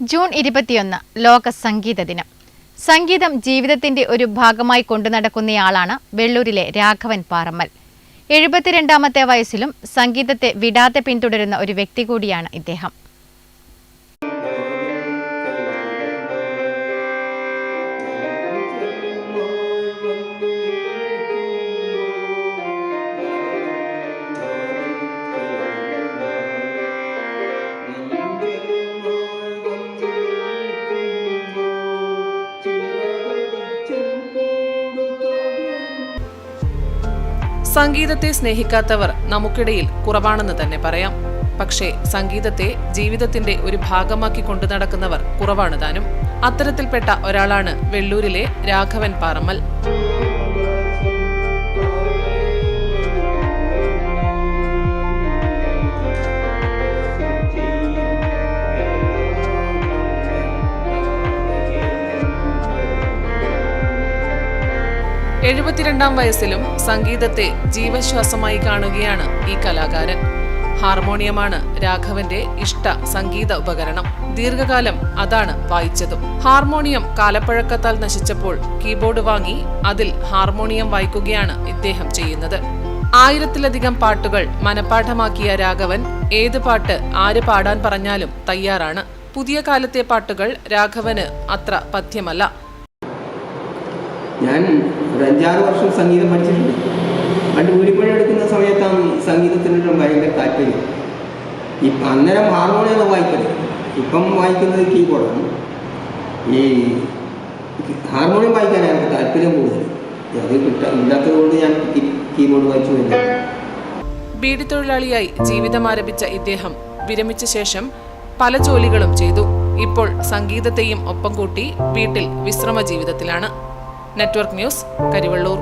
June ഇരുപത്തിയൊന്ന് ലോക സംഗീത ദിനം. സംഗീതം ജീവിതത്തിന്റെ ഒരു ഭാഗമായി കൊണ്ടു നടക്കുന്നയാളാണ് വെള്ളൂരിലെ രാഘവൻ പാറമ്മൽ. എഴുപത്തിരണ്ടാമത്തെ വയസ്സിലും സംഗീതത്തെ വിടാതെ പിന്തുടരുന്ന ഒരു വ്യക്തി കൂടിയാണ് ഇദ്ദേഹം. സംഗീതത്തെ സ്നേഹിക്കാത്തവർ നമുക്കിടയിൽ കുറവാണെന്ന് തന്നെ പറയാം. പക്ഷേ സംഗീതത്തെ ജീവിതത്തിന്റെ ഒരു ഭാഗമാക്കി കൊണ്ടു നടക്കുന്നവർ കുറവാണ് താനും. അത്തരത്തിൽപ്പെട്ട ഒരാളാണ് വെള്ളൂരിലെ രാഘവൻ പാറമ്മൽ. എഴുപത്തിരണ്ടാം വയസ്സിലും സംഗീതത്തെ ജീവശ്വാസമായി കാണുകയാണ് ഈ കലാകാരൻ. ഹാർമോണിയമാണ് രാഘവന്റെ ഇഷ്ട സംഗീത ഉപകരണം. ദീർഘകാലം അതാണ് വായിച്ചതും. ഹാർമോണിയം കാലപ്പഴക്കത്താൽ നശിച്ചപ്പോൾ കീബോർഡ് വാങ്ങി അതിൽ ഹാർമോണിയം വായിക്കുകയാണ് ഇദ്ദേഹം ചെയ്യുന്നത്. ആയിരത്തിലധികം പാട്ടുകൾ മനഃപ്പാഠമാക്കിയ രാഘവൻ ഏത് പാട്ട് ആര് പാടാൻ പറഞ്ഞാലും തയ്യാറാണ്. പുതിയ കാലത്തെ പാട്ടുകൾ രാഘവന് അത്ര പഥ്യമല്ല. ഞാൻ ഒരു അഞ്ചാറ് വർഷം സംഗീതം പഠിച്ചിട്ടുണ്ട്. പണ്ട് ഊരിപ്പഴ എടുക്കുന്ന സമയത്താണ് സംഗീതത്തിനൊരു ഭയങ്കര താല്പര്യം. ഇപ്പം അന്നേരം ഹാർമോണിയാണ് വായിക്കൽ. ഇപ്പം വായിക്കുന്നത് കീബോർഡാണ് ഈ ഹാർമോണിയം വായിക്കാൻ എനിക്ക് താല്പര്യം കൂടുതൽ. അത് കിട്ട ഇല്ലാത്തത് കൊണ്ട് ഞാൻ കീബോർഡ് വായിച്ചു വരുന്നത് ബീഡി തൊഴിലാളിയായി ജീവിതം ആരംഭിച്ച ഇദ്ദേഹം വിരമിച്ച ശേഷം പല ജോലികളും ചെയ്തു. ഇപ്പോൾ സംഗീതത്തെയും ഒപ്പം കൂട്ടി വീട്ടിൽ വിശ്രമ ജീവിതത്തിലാണ് നെറ്റ്വർക്ക് ന്യൂസ് കരിവള്ളൂർ